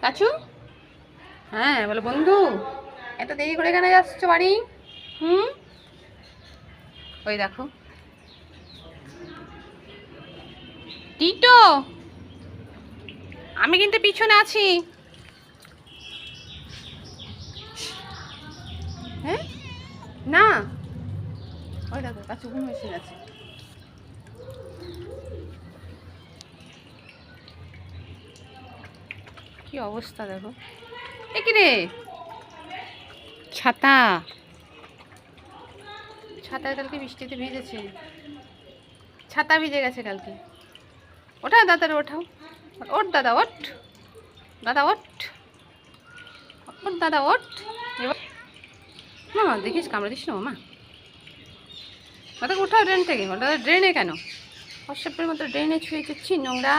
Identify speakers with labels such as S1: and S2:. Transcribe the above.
S1: কাচু? হ্যাঁ বলো বন্ধু। এত দেরি করে কেন যাচ্ছ বাড়ি? হুম? ওই দেখো। টিটো! আমি কিন্তু পিছনে আছি। হ্যাঁ? না। ওই দেখো কাছু ঘুম এসে গেছে। কি অবস্থা দেখো। কি রে? ছাতা। ছাতায় কালকে বৃষ্টিতে ভিজেছে। ছাতা ভিজে গেছে কালকে। ওঠাও দাদার ওঠাও। ওঠ দাদা ওট দাদা ওট ওঠ দাদা ওট মামা দেখিস কামড়ে দিস না মামা ওটাকে উঠাও ড্রেন থেকে। ওটা ড্রেনে কেন? হোয়াটসঅ্যাপের মতো ড্রেনে ছুঁয়ে চুচ্ছি নোংরা।